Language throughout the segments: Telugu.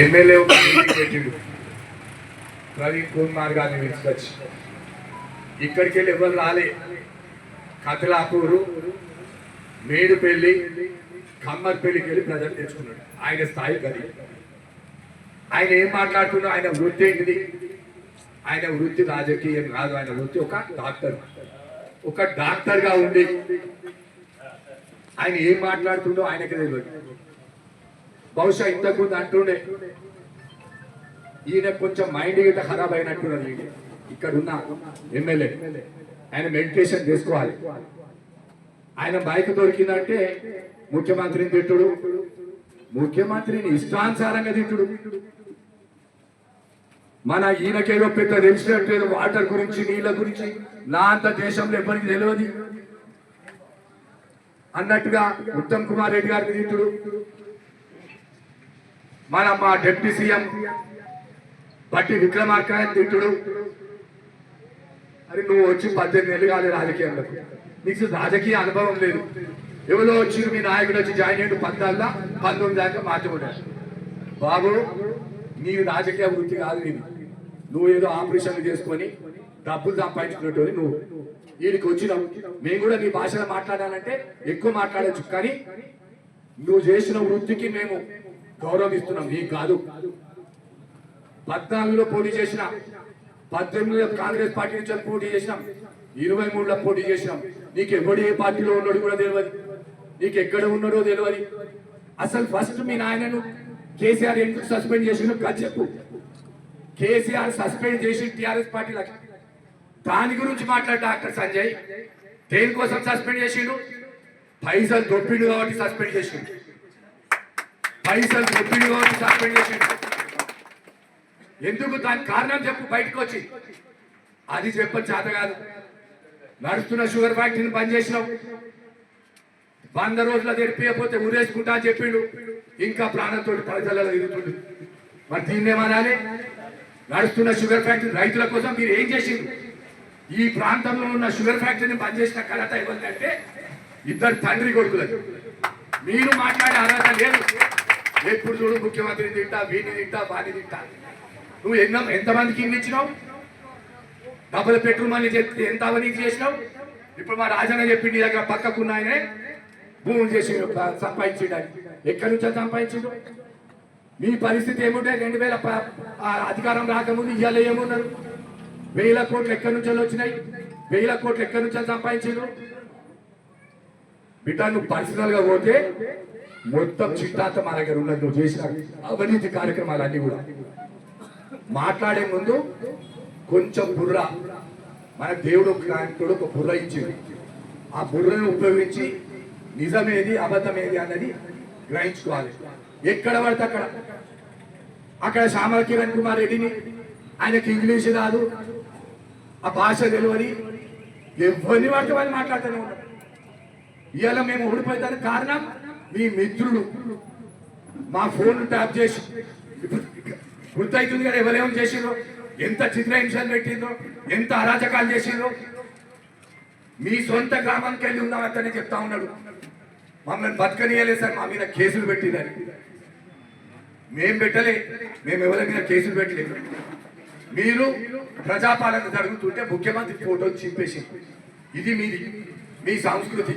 ఎమ్మెల్యే పెట్టిండు. ప్రవీణ్ కుమార్ గారిని పిలుచుకొచ్చి ఇక్కడికి వెళ్ళి ఎవరు రాలే? కథలాపూరు మేడుపల్లి కమ్మర్పల్లికి వెళ్ళి ప్రజలు తెచ్చుకున్నాడు. ఆయన స్థాయి గది. ఆయన ఏం మాట్లాడుతున్నా ఆయన వృత్తి ఏంటిది? ఆయన వృత్తి రాజకీయం కాదు. ఆయన వృత్తి ఒక డాక్టర్. ఒక డాక్టర్గా ఉండి ఆయన ఏం మాట్లాడుతుండో ఆయనకి తెలియదు. బహుశా ఇంతకుముందు అంటుండే. ఈయన కొంచెం మైండ్ గిట్ట ఖరాబ్ అయినట్టున్నది ఈయన. ఇక్కడ ఉన్న ఎమ్మెల్యే. ఆయన మెడిటేషన్ చేసుకోవాలి. ఆయన బైక్ దొరికిందంటే ముఖ్యమంత్రిని తిట్టుడు. ముఖ్యమంత్రిని ఇష్టానుసారంగా తిట్టుడు. మన ఈయనకేదో పెద్ద తెలిసినట్లేదు వాటర్ గురించి నీళ్ళ గురించి నా అంత దేశంలో ఎవరికి తెలియదు అన్నట్టుగా ఉత్తమ్ కుమార్ రెడ్డి గారిని తిట్టుడు. మన మా డిప్యూటీ సీఎం బట్టి విక్రమార్క తిట్టుడు. అరే నువ్వు వచ్చి పద్దెనిమిది నెలలు కాదు రాజకీయంలో నీకు రాజకీయ అనుభవం లేదు. ఎవరో వచ్చి మీ నాయకుడు వచ్చి జాయిన్ అయ్యి పందాల్లో పంతొమ్మిది దాకా మార్చబడ్డారు బాబు నీ రాజకీయ వృత్తి కాదు నీది. నువ్వు ఏదో ఆపరేషన్లు చేసుకొని డబ్బులు సంపాదించుకున్నట్టు నువ్వు. వీడికి వచ్చినావు మేము కూడా నీ భాషలో మాట్లాడాలంటే ఎక్కువ మాట్లాడచ్చు. కానీ నువ్వు చేసిన వృత్తికి మేము గౌరవిస్తున్నాం. మీకు కాదు. పద్నాలుగులో పోటీ చేసిన పద్దెనిమిదిలో కాంగ్రెస్ పార్టీ నుంచి పోటీ చేసినాం ఇరవై మూడులో పోటీ చేసినాం. నీకు ఎవడు ఏ పార్టీలో ఉన్నాడు కూడా తెలియదు నీకు ఎక్కడ ఉన్నాడో తెలియదు అసలు ఫస్ట్ మీ నాయనను కేసీఆర్ ఎందుకు సస్పెండ్ చేసినా కాదు చెప్పు. కేసీఆర్ సస్పెండ్ చేసి టిఆర్ఎస్ పార్టీలకి దాని గురించి మాట్లాడు డాక్టర్ సంజయ్. దేనికోసం సస్పెండ్ చేసిండు? పైసలు దొప్పిండు కాబట్టి సస్పెండ్ చేసిండు. పైసలు దొప్పిండు కాబట్టి సస్పెండ్ చేసిండు. ఎందుకు దానికి కారణం చెప్పు బయటకు వచ్చి. అది చెప్పని చేత కాదు. నడుస్తున్న షుగర్ ఫ్యాక్టరీని బంద్ చేసినాం. వంద రోజుల తెరిపియపోతే ఊరేసుకుంటా అని చెప్పిండు. ఇంకా ప్రాణంతో ప్రజలలో తిరుగుతుండు. మరి దీన్నేమనాలి నడుస్తున్న షుగర్ ఫ్యాక్టరీ రైతుల కోసం మీరు ఏం చేసిండు ఈ ప్రాంతంలో ఉన్న షుగర్ ఫ్యాక్టరీని బంద్ చేసిన కలత ఇవ్వాలంటే ఇద్దరు తండ్రి కొడుకులకు మీరు మాట్లాడే అర్హత లేదు. ఎప్పుడు చూడు ముఖ్యమంత్రిని తింటా వీడిని తింటా వాడిని తింటా. నువ్వు ఎన్న ఎంతమందికి ఇల్లు ఇచ్చినావు? డబ్బులు బెడ్రూమ్ అని చెప్తే ఎంత అవినీతి చేసినావు? ఇప్పుడు మా రాజన్న చెప్పింది దగ్గర పక్కకున్న ఆయనే భూములు చేసి సంపాదించిండు ఎక్కడి నుంచో సంపాదించిండు? మీ పరిస్థితి ఏముంటే రెండు వేల ఆ అధికారం రాకముందు ఇవాళ ఏమున్నారు వేల కోట్లు ఎక్కడి నుంచో వచ్చినాయి? వేల కోట్లు ఎక్కడి నుంచో సంపాదించిండు బిడ్డ నువ్వు పర్సనల్గా పోతే మొత్తం చిట్టాంత మా దగ్గర ఉన్నది నువ్వు చేసిన అవినీతి కార్యక్రమాలు అన్ని కూడా. మాట్లాడే ముందు కొంచెం బుర్ర. మన దేవుడు ఒక ఒక బుర్ర ఇచ్చింది ఆ బుర్రను ఉపయోగించి నిజమేది అబద్ధమేది అన్నది గ్రహించుకోవాలి. ఎక్కడ పడితే అక్కడ. అక్కడ శ్యామల కిరణ్ కుమార్ రెడ్డిని ఆయనకి ఇంగ్లీష్ రాదు ఆ భాష తెలియని ఎవరిని పడితే వాళ్ళు మాట్లాడుతూనే ఉంటారు. ఇవాళ మేము ఊడిపోయేదానికి కారణం మీ మిత్రులు. మా ఫోన్ ట్యాప్ చేసి గుర్తవుతుంది కదా ఎవరేమో చేసిండ్రో? ఎంత చిత్రహింసలు పెట్టిందో ఎంత అరాచకాలు చేసిందో మీ సొంత గ్రామానికి వెళ్ళి ఉందాం అతనే చెప్తా ఉన్నాడు. మమ్మల్ని బతకనీయలేదు సార్ మా మీద కేసులు పెట్టిందని. మేం పెట్టలే మేము ఎవరి మీద కేసులు పెట్టలేదు మీరు ప్రజాపాలన జరుగుతుంటే ముఖ్యమంత్రి ఫోటో చింపేసి ఇది మీది మీ సంస్కృతి.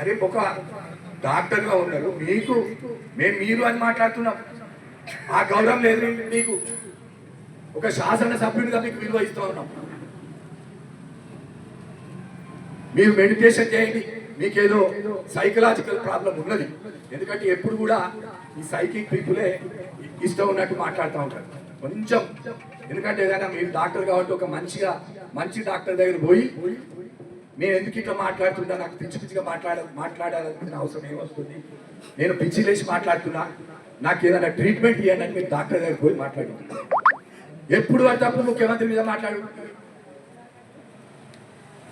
అరే ఒక డాక్టర్గా ఉన్నారు. మీకు మేము మీరు అని మాట్లాడుతున్నాం. ఆ గౌరవం లేదు మీకు. ఒక శాసన సభ్యుడిగా మీకు విలువ ఇస్తూ ఉన్నాం. మీరు మెడిటేషన్ చేయండి. మీకేదో సైకలాజికల్ ప్రాబ్లం ఉన్నది. ఎందుకంటే ఎప్పుడు కూడా ఈ సైకిక్ పీపులే ఇష్టం ఉన్నట్టు మాట్లాడుతూ ఉంటారు. కొంచెం. ఎందుకంటే ఏదైనా మీరు డాక్టర్ కాబట్టి ఒక మంచిగా మంచి డాక్టర్ దగ్గర పోయి నేను ఎందుకు ఇట్లా మాట్లాడుతున్నా? నాకు పిచ్చి పిచ్చిగా మాట్లాడ మాట్లాడాలనుకున్న అవసరం ఏమొస్తుంది? నేను పిచ్చి లేచి మాట్లాడుతున్నా. నాకు ఏదైనా ట్రీట్మెంట్ ఇవ్వండి అని మీరు డాక్టర్ దగ్గరికి పోయి మాట్లాడి ఎప్పుడు పడితే ముఖ్యమంత్రి మీద మాట్లాడు.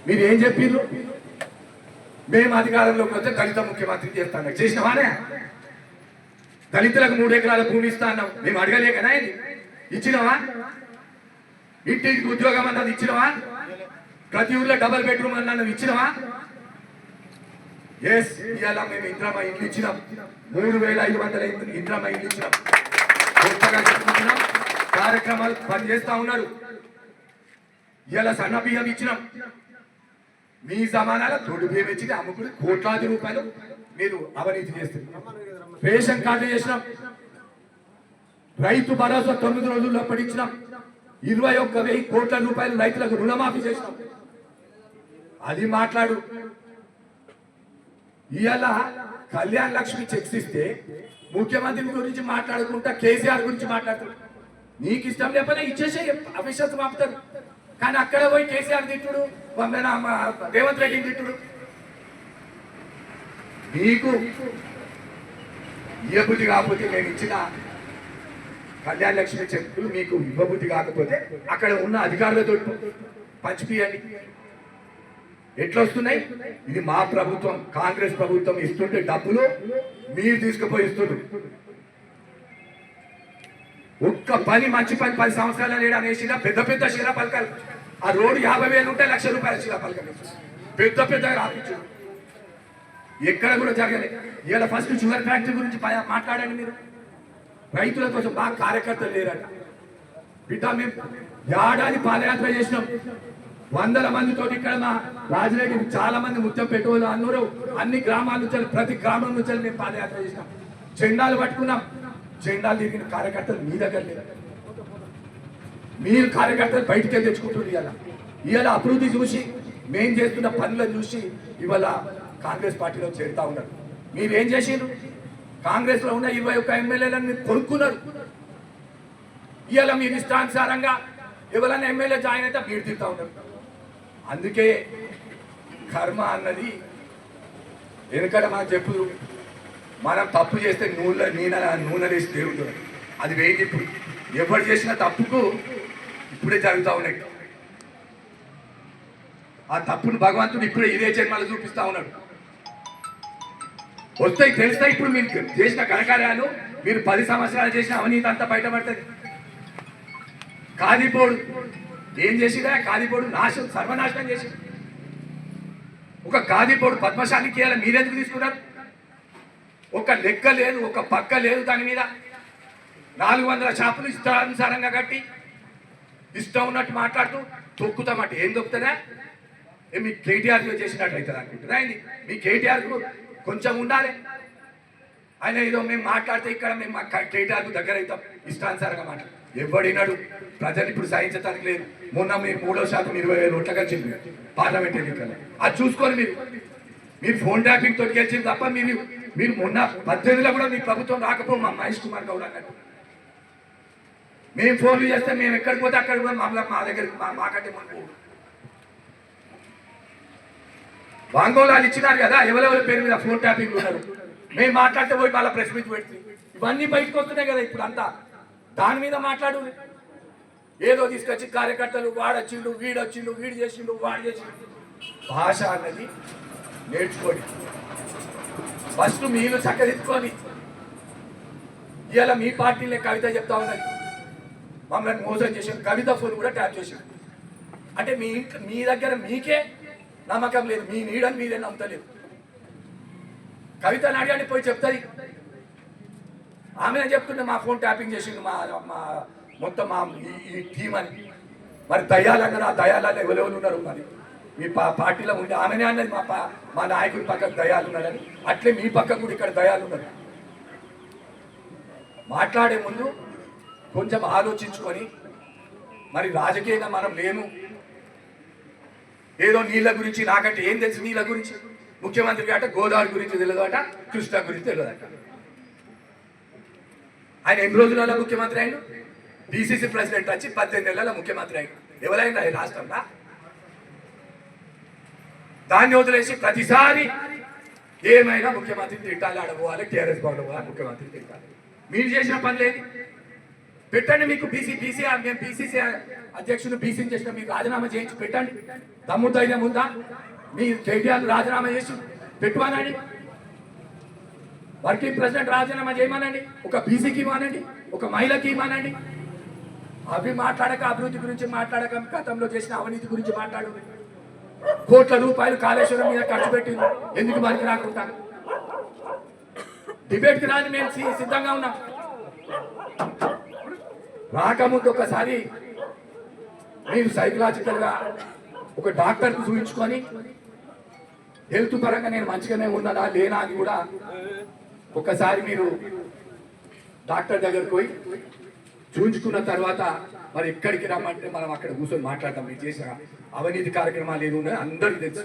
మీరు ఏం చెప్పిర్రు? మేము అధికారంలోకి వస్తే దళిత ముఖ్యమంత్రి చేస్తాను. చేసినవానే? దళితులకు మూడు ఎకరాల భూమి ఇస్తా అన్నాం మేము అడగలేకనా ఇది ఇచ్చినవా? ఇంటికి ఉద్యోగం అన్నది ఇచ్చినవా? ప్రతి ఊర్లో డబల్ బెడ్రూమ్ అన్నది ఇచ్చినవా? ఎస్ ఇవాళ మేము ఇంద్రమ ఇల్లు ఇచ్చినాం. మూడు వేల ఐదు వందల ఇంద్రమ ఇల్లు ఇచ్చినాం. గొప్పగా చెప్పుకుంటున్నాం కార్యక్రమాలు పనిచేస్తా ఉన్నారు. ఇవాళ సన్న బియ్యం ఇచ్చినాం. మీ జమానాల తోడు బియ్యం ఇచ్చి అమ్ముకుని కోట్లాది రూపాయలు మీరు అవినీతి చేస్తున్నారు రేషన్ కార్డు చేసినాం. రైతు భరోసా తొమ్మిది రోజుల్లో పడించినాం ఇరవై ఒక్క వెయ్యి కోట్ల రూపాయలు రైతులకు రుణమాఫీ చేసినాం. అది మాట్లాడు. ఇవాళ కళ్యాణ్ లక్ష్మి చెక్స్ ఇస్తే ముఖ్యమంత్రి గురించి మాట్లాడుకుంటా కేసీఆర్ గురించి మాట్లాడుతారు నీకు ఇష్టం లేకపోతే ఇచ్చేసే అవిశ్వాసం ఆపుతారు కానీ అక్కడ పోయి కేసీఆర్ తిట్టుడు వందన రేవంత్ రెడ్డిని తిట్టుడు. మీకు ఇవ్వబుద్ధి కాకపోతే నేను ఇచ్చిన కళ్యాణ లక్ష్మి చెక్కులు మీకు ఇవ్వబుద్ధి కాకపోతే అక్కడ ఉన్న అధికారులతో పంచిపియండి. ఎట్లా వస్తున్నాయి ఇది మా ప్రభుత్వం కాంగ్రెస్ ప్రభుత్వం ఇస్తుంటే డబ్బులు మీరు తీసుకుపోయి ఇస్తుండ్రు. ఒక్క పని మంచి పని పది సంవత్సరాలు లేడు అనేసి పెద్ద పెద్ద శిలా పలకాలు. ఆ రోడ్డు యాభై వేలు ఉంటే లక్ష రూపాయల శిలా పలకలు పెద్ద పెద్ద రాపించు ఎక్కడ కూడా జరగలేదు ఇవాళ ఫస్ట్ షుగర్ ఫ్యాక్టరీ గురించి ప- మాట్లాడండి మీరు. రైతుల కోసం బాగా కార్యకర్తలు లేరట. బిడ్డ మేము ఏడాది పాదయాత్ర చేసినాం. వందల మందితో ఇక్కడ మా రాజరెడ్డి చాలా మంది ముత్యం పెట్టుకోవాలి అన్నారు. అన్ని గ్రామాల నుంచి ప్రతి గ్రామం నుంచి మేము పాదయాత్ర చేసినాం. జెండాలు పట్టుకున్నాం. జెండాలు తిరిగిన కార్యకర్తలు మీ దగ్గర లేరు. మీరు కార్యకర్తలు బయటికి తెచ్చుకుంటున్నారు ఇవాళ. ఇవాళ అభివృద్ధి చూసి మేం చేస్తున్న పనులను చూసి ఇవాళ కాంగ్రెస్ పార్టీలో చేరుతా ఉన్నారు. మీరేం చేసిండ్రు? కాంగ్రెస్లో ఉన్న ఇరవై ఒక్క ఎమ్మెల్యేలను మీరు కొనుక్కున్నారు. ఇవాళ మీరు ఇష్టానుసారంగా ఎవరైనా ఎమ్మెల్యే జాయిన్ అయితే మీరు తింటా ఉన్నారు. అందుకే కర్మ అన్నది వెనుకట మనం చెప్పుదు. మనం తప్పు చేస్తే నూనె నూనె నూనె వేసి దేవుడు అది వేయండి ఇప్పుడు. ఎవరు చేసిన తప్పుకు ఇప్పుడే జరుగుతూ ఉన్నాయి. ఆ తప్పును భగవంతుడు ఇప్పుడే ఇదే జన్మలు చూపిస్తా ఉన్నాడు. వస్తాయి తెలుస్తాయి ఇప్పుడు మీరు చేసిన కనకార్యాలు మీరు పది సంవత్సరాలు చేసిన అవినీతి అంతా బయటపడుతుంది. కాదిపోడు. ఏం చేసిరా కాదిపోడు నాశనం సర్వనాశనం చేసి ఒక కాదిపోడు పద్మశాలికి ఇవ్వాలి మీరెందుకు తీసుకున్నారు? ఒక లెక్క లేదు ఒక పక్క లేదు దాని మీద. నాలుగు వందల షాపులు ఇష్టానుసారంగా కట్టి ఇష్టం ఉన్నట్టు మాట్లాడుతూ తొక్కుతామట ఏం తొక్కుతారా మీ కేటీఆర్ చేసినట్టు అవుతుంది అనుకుంటున్నా. ఏంది మీ కేటీఆర్కు కొంచెం ఉండాలి. ఆయన ఏదో మేము మాట్లాడితే ఇక్కడ మేము మా కేటీఆర్కు దగ్గర అవుతాం ఇష్టానుసారంగా మాట్లాడు ఎవడినాడు ప్రజలు ఇప్పుడు సాధించడానికి లేదు. మొన్న మీరు మూడో శాతం ఇరవై వేలు ఓట్ల వచ్చింది. పార్లమెంట్ ఎన్నికల్లో. అది చూసుకొని మీరు. మీరు ఫోన్ ట్యాపింగ్ తోటి గెలిచింది తప్ప మీరు మీరు మొన్న పద్దెనిమిదిలో కూడా మీ ప్రభుత్వం రాకపో మా మహేష్ కుమార్ గౌడ్ అన్నట్టు. మేము ఫోన్లు చేస్తే మేము ఎక్కడికి పోతే అక్కడ కూడా మమ్మల్ని మా దగ్గరికి మా మాకంటే మనకు వాంగోళాలు ఇచ్చినారు కదా ఎవరెవరి పేరు మీద ఫోన్ ట్యాపింగ్ ఉన్నారు. మేము మాట్లాడితే పోయి వాళ్ళ ప్రెస్ మీట్ పెడుతుంది ఇవన్నీ బయటకు వస్తున్నాయి కదా ఇప్పుడు అంతా. దాని మీద మాట్లాడు. ఏదో తీసుకొచ్చి కార్యకర్తలు వాడొచ్చిండు వీడొచ్చిండు వీడు చేసిండు వాడు చేసిండు. భాష అన్నది నేర్చుకోండి. ఫస్ట్ మీరు చక్కదిద్దుకొని ఇవాళ మీ పార్టీలే కవిత చెప్తా ఉన్నది. మమ్మల్ని మోసం చేసాం కవిత ఫోన్ కూడా ట్యాప్ చేసాం అంటే మీ మీ దగ్గర మీకే నమ్మకం లేదు. మీ నీడని మీరే నమ్ముతలేదు కవితని అడగండి పోయి చెప్తుంది ఆమె చెప్తుండే మా ఫోన్ ట్యాపింగ్ చేసిండు మా మా మొత్తం మా ఈ- ఈ టీం అని. మరి దయాలంగా ఆ దయాలలో ఎవరెవరు ఉన్నారు మరి? మీ పా పార్టీలో ఉండి ఆమెనే అన్నది మా పా మా నాయకుడి పక్కకు దయాలు ఉన్నారని. అట్లే మీ పక్క కూడా ఇక్కడ దయాలు ఉన్నారు. మాట్లాడే ముందు కొంచెం ఆలోచించుకొని మరి రాజకీయంగా మనం లేము. ఏదో నీళ్ళ గురించి నాకంటే ఏం తెలుసు నీళ్ళ గురించి? ముఖ్యమంత్రి అట గోదావరి గురించి తెలియదు అట కృష్ణ గురించి తెలియదు అట. ఆయన ఎన్ని రోజులలో ముఖ్యమంత్రి అయిన డిసిసి ప్రెసిడెంట్ వచ్చి పద్దెనిమిది నెలల ముఖ్యమంత్రి అయిన ఎవరైనా ఈ రాష్ట్రంలో? దాన్ని వదిలేసి ప్రతిసారి ఏమైనా ముఖ్యమంత్రి తిట్టాలి అడగవాలి టీఆర్ఎస్ భవన్ పోవాలి ముఖ్యమంత్రి తిట్టాలి. మీరు చేసిన పని లేదు పెట్టండి మీకు బీసీ బీసీ మేము బీసీసీ అధ్యక్షుడు బీసీని చేసిన మీకు రాజీనామా చేయించి పెట్టండి. తమ్ముడు ధైర్యం ఉందా? మీ కేటీఆర్ రాజీనామా చేసి పెట్టుకోనండి వర్కింగ్ ప్రెసిడెంట్ రాజీనామా చేయమనండి. ఒక బీసీకి ఇవ్వనండి. ఒక మహిళకి ఇవ్వనండి. అవి మాట్లాడక అభివృద్ధి గురించి మాట్లాడక గతంలో చేసిన అవినీతి గురించి మాట్లాడు. కోట్ల రూపాయలు కాళేశ్వరం మీద ఖర్చు పెట్టింది ఎందుకు మనకి రాకుండా? డిబేట్కి రాని మేము సి- సిద్ధంగా ఉన్నాం. రాకముందు ఒకసారి మీరు సైకలాజికల్గా ఒక డాక్టర్ని చూపించుకొని హెల్త్ పరంగా నేను మంచిగానే ఉన్నానా లేనా అని కూడా ఒకసారి మీరు డాక్టర్ దగ్గరకు పోయి చూపించుకున్న తర్వాత మరి ఎక్కడికి రమ్మంటే మనం అక్కడ కూర్చొని మాట్లాడతాం. మీరు చేసిన అవినీతి కార్యక్రమాలు ఏమి ఉన్నాయో అందరికీ తెలుసు.